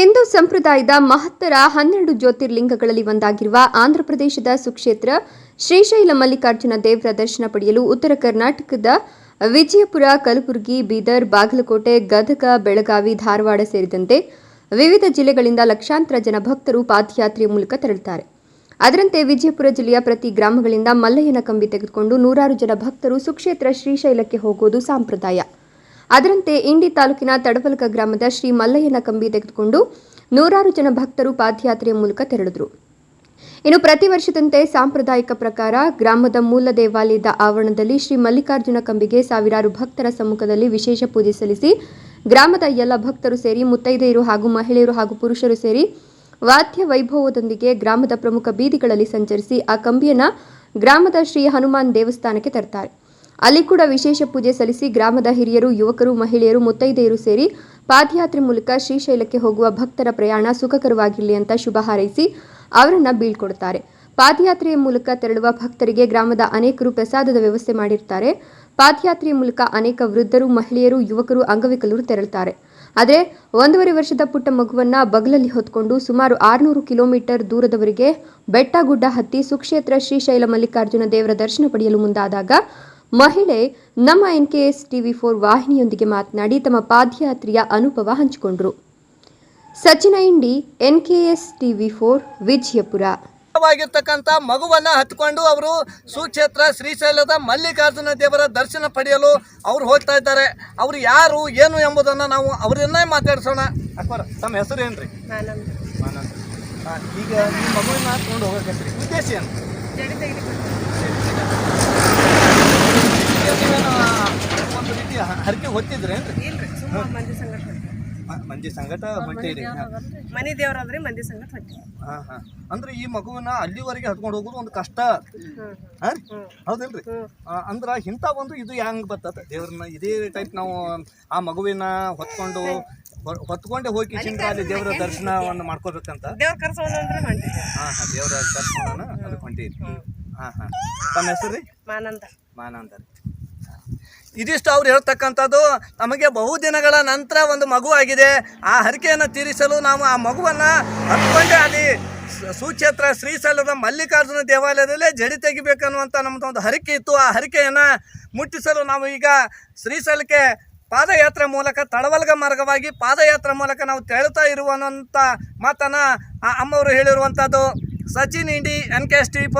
ಹಿಂದೂ ಸಂಪ್ರದಾಯದ ಮಹತ್ತರ ಹನ್ನೆರಡು ಜ್ಯೋತಿರ್ಲಿಂಗಗಳಲ್ಲಿ ಒಂದಾಗಿರುವ ಆಂಧ್ರಪ್ರದೇಶದ ಸುಕ್ಷೇತ್ರ ಶ್ರೀಶೈಲ ಮಲ್ಲಿಕಾರ್ಜುನ ದೇವರ ದರ್ಶನ ಪಡೆಯಲು ಉತ್ತರ ಕರ್ನಾಟಕದ ವಿಜಯಪುರ, ಕಲಬುರಗಿ, ಬೀದರ್, ಬಾಗಲಕೋಟೆ, ಗದಗ, ಬೆಳಗಾವಿ, ಧಾರವಾಡ ಸೇರಿದಂತೆ ವಿವಿಧ ಜಿಲ್ಲೆಗಳಿಂದ ಲಕ್ಷಾಂತರ ಜನ ಭಕ್ತರು ಪಾದಯಾತ್ರೆಯ ಮೂಲಕ ತೆರಳುತ್ತಾರೆ. ಅದರಂತೆ ವಿಜಯಪುರ ಜಿಲ್ಲೆಯ ಪ್ರತಿ ಗ್ರಾಮಗಳಿಂದ ಮಲ್ಲಯ್ಯನ ಕಂಬಿ ತೆಗೆದುಕೊಂಡು ನೂರಾರು ಜನ ಭಕ್ತರು ಸುಕ್ಷೇತ್ರ ಶ್ರೀಶೈಲಕ್ಕೆ ಹೋಗುವುದು ಸಂಪ್ರದಾಯ. ಅದರಂತೆ ಇಂಡಿ ತಾಲೂಕಿನ ತಡವಲಕ ಗ್ರಾಮದ ಶ್ರೀ ಮಲ್ಲಯ್ಯನ ಕಂಬಿ ತೆಗೆದುಕೊಂಡು ನೂರಾರು ಜನ ಭಕ್ತರು ಪಾದಯಾತ್ರೆಯ ಮೂಲಕ ತೆರಳಿದರು. ಇನ್ನು ಪ್ರತಿ ವರ್ಷದಂತೆ ಸಾಂಪ್ರದಾಯಿಕ ಪ್ರಕಾರ ಗ್ರಾಮದ ಮೂಲ ದೇವಾಲಯದ ಆವರಣದಲ್ಲಿ ಶ್ರೀ ಮಲ್ಲಿಕಾರ್ಜುನ ಕಂಬಿಗೆ ಸಾವಿರಾರು ಭಕ್ತರ ಸಮ್ಮುಖದಲ್ಲಿ ವಿಶೇಷ ಪೂಜೆ ಸಲ್ಲಿಸಿ ಗ್ರಾಮದ ಎಲ್ಲ ಭಕ್ತರು ಸೇರಿ ಮುತ್ತೈದೆಯರು ಹಾಗೂ ಮಹಿಳೆಯರು ಹಾಗೂ ಪುರುಷರು ಸೇರಿ ವಾದ್ಯ ವೈಭವದೊಂದಿಗೆ ಗ್ರಾಮದ ಪ್ರಮುಖ ಬೀದಿಗಳಲ್ಲಿ ಸಂಚರಿಸಿ ಆ ಕಂಬಿಯನ್ನ ಗ್ರಾಮದ ಶ್ರೀ ಹನುಮಾನ್ ದೇವಸ್ಥಾನಕ್ಕೆ ತರ್ತಾರೆ. ಅಲ್ಲಿ ಕೂಡ ವಿಶೇಷ ಪೂಜೆ ಸಲ್ಲಿಸಿ ಗ್ರಾಮದ ಹಿರಿಯರು, ಯುವಕರು, ಮಹಿಳೆಯರು, ಮುತ್ತೈದೆಯರು ಸೇರಿ ಪಾದಯಾತ್ರೆ ಮೂಲಕ ಶ್ರೀಶೈಲಕ್ಕೆ ಹೋಗುವ ಭಕ್ತರ ಪ್ರಯಾಣ ಸುಖಕರವಾಗಿರಲಿ ಅಂತ ಶುಭ ಹಾರೈಸಿ ಅವರನ್ನ ಬೀಳ್ಕೊಡುತ್ತಾರೆ ಪಾದಯಾತ್ರೆಯ ಮೂಲಕ ತೆರಳುವ ಭಕ್ತರಿಗೆ ಗ್ರಾಮದ ಅನೇಕರು ಪ್ರಸಾದದ ವ್ಯವಸ್ಥೆ ಮಾಡಿರ್ತಾರೆ. ಪಾದಯಾತ್ರೆಯ ಮೂಲಕ ಅನೇಕ ವೃದ್ಧರು, ಮಹಿಳೆಯರು, ಯುವಕರು, ಅಂಗವಿಕಲರು ತೆರಳುತ್ತಾರೆ ಆದರೆ ಒಂದೂವರೆ ವರ್ಷದ ಪುಟ್ಟ ಮಗುವನ್ನ ಬಗಲಲ್ಲಿ ಹೊತ್ಕೊಂಡು ಸುಮಾರು ಆರುನೂರು ಕಿಲೋಮೀಟರ್ ದೂರದವರೆಗೆ ಬೆಟ್ಟ ಗುಡ್ಡ ಹತ್ತಿ ಸುಕ್ಷೇತ್ರ ಶ್ರೀಶೈಲ ಮಲ್ಲಿಕಾರ್ಜುನ ದೇವರ ದರ್ಶನ ಪಡೆಯಲು ಮುಂದಾದಾಗ ಮಹಿಳೆ ನಮ್ಮ N K S TV four ವಾಹಿನಿಯೊಂದಿಗೆ ಮಾತನಾಡಿ ತಮ್ಮ ಪಾದಯಾತ್ರೆಯ ಅನುಭವ ಹಂಚಿಕೊಂಡರು. Sachin Indi N K S TV four Vijayapura. ವಾಗಿರ್ತಕ್ಕಂಥ ಮಗುವನ್ನ ಹತ್ಕೊಂಡು ಅವರು ಸುಕ್ಷೇತ್ರ ಶ್ರೀಶೈಲದ ಮಲ್ಲಿಕಾರ್ಜುನ ದೇವರ ದರ್ಶನ ಪಡೆಯಲು ಅವ್ರು ಹೋಗ್ತಾ ಇದ್ದಾರೆ. ಅವ್ರು ಯಾರು ಏನು ಎಂಬುದನ್ನು ನಾವು ಅವರನ್ನೇ ಮಾತಾಡ್ಸೋಣ. ಅಕ್ಬರ್ ತಮ್ಮ ಹೆಸರು ಏನ್ರಿ? ಈಗ ಮಗುವಿನ ಮಗುವನ್ನ ಹತ್ಕೊಂಡು ಹೋಗಕತ್ರಿ ಉದ್ದೇಶ ಏನು? ಹೊತ್ತಿದ್ರಿ ಏನ್ರಿ? ಇಲ್ರಿ ಸುಮ್ಮ ಮಂದಿ ಸಂಗಟ ಹೊಂಟೀವಿ. ಮಂದಿ ಸಂಗಟ ಹೊಂಟಿರಿ ಮನಿ ದೇವ್ರದ್ರಿ ಮಂದಿ ಸಂಗಟ ಹೊಂಟೀವಿ. ಹಾ ಹಾ. ಅಂದ್ರೆ ಈ ಮಗುವನ್ನ ಅಲ್ಲಿವರೆಗೆ ಹತ್ಕೊಂಡು ಹೋಗೋದು ಒಂದು ಕಷ್ಟ. ಹ್ಮ್ ಹಾ. ರೀ? ಹೌದಿಲ್ರಿ ಆ, ಅಂದ್ರ ಇಂಥ ಒಂದು ಇದು ಹೆಂಗ್ ಬರ್ತದ ದೇವ್ರನ್ನ ಇದೇ ಟೈಪ್ ನಾವು ಆ ಮಗುವಿನ ಹೊತ್ಕೊಂಡು ಹೊ- ಹೊತ್ಕೊಂಡೆ ಹೋಗಿ ಅಲ್ಲಿ ದೇವರ ದರ್ಶನವನ್ನು ಮಾಡ್ಕೋಬೇಕಂತ. ದೇವ್ರ ಕರ್ಸೋದಂದ್ರೆ ಹೊಂಟೀವಿ. ಹಾ ಹಾ. ದೇವರ ದರ್ಶನನ ಅದಕ್ಕೆ ಹೊಂಟಿರಿ. ಹಾ ಹಾ. ತಮ್ಮ ಹೆಸರು ರೀ? ಮಾನಂದ. ಮಾನಂದ ರೀ. ಇದಿಷ್ಟು ಅವ್ರು ಹೇಳ್ತಕ್ಕಂಥದ್ದು ನಮಗೆ ಬಹುದಿನಗಳ ನಂತರ ಒಂದು ಮಗು ಆಗಿದೆ. ಆ ಹರಿಕೆಯನ್ನು ತೀರಿಸಲು ನಾವು ಆ ಮಗುವನ್ನು ಹತ್ಕೊಂಡೆ ಅಲ್ಲಿ ಸುಕ್ಷೇತ್ರ ಶ್ರೀಶೈಲದ ಮಲ್ಲಿಕಾರ್ಜುನ ದೇವಾಲಯದಲ್ಲೇ ಜಡಿ ತೆಗಿಬೇಕನ್ನುವಂಥ ನಮ್ಮದು ಒಂದು ಹರಿಕೆ ಇತ್ತು. ಆ ಹರಿಕೆಯನ್ನು ಮುಟ್ಟಿಸಲು ನಾವು ಈಗ ಶ್ರೀಶೈಲಕ್ಕೆ ಪಾದಯಾತ್ರೆ ಮೂಲಕ ತಳವಲ್ಗ ಮಾರ್ಗವಾಗಿ ಪಾದಯಾತ್ರೆ ಮೂಲಕ ನಾವು ತೆರಳುತ್ತಾ ಇರುವಂಥ ಮಾತನ್ನು ಆ ಅಮ್ಮವರು ಹೇಳಿರುವಂಥದ್ದು. Sachin Indi, N K S T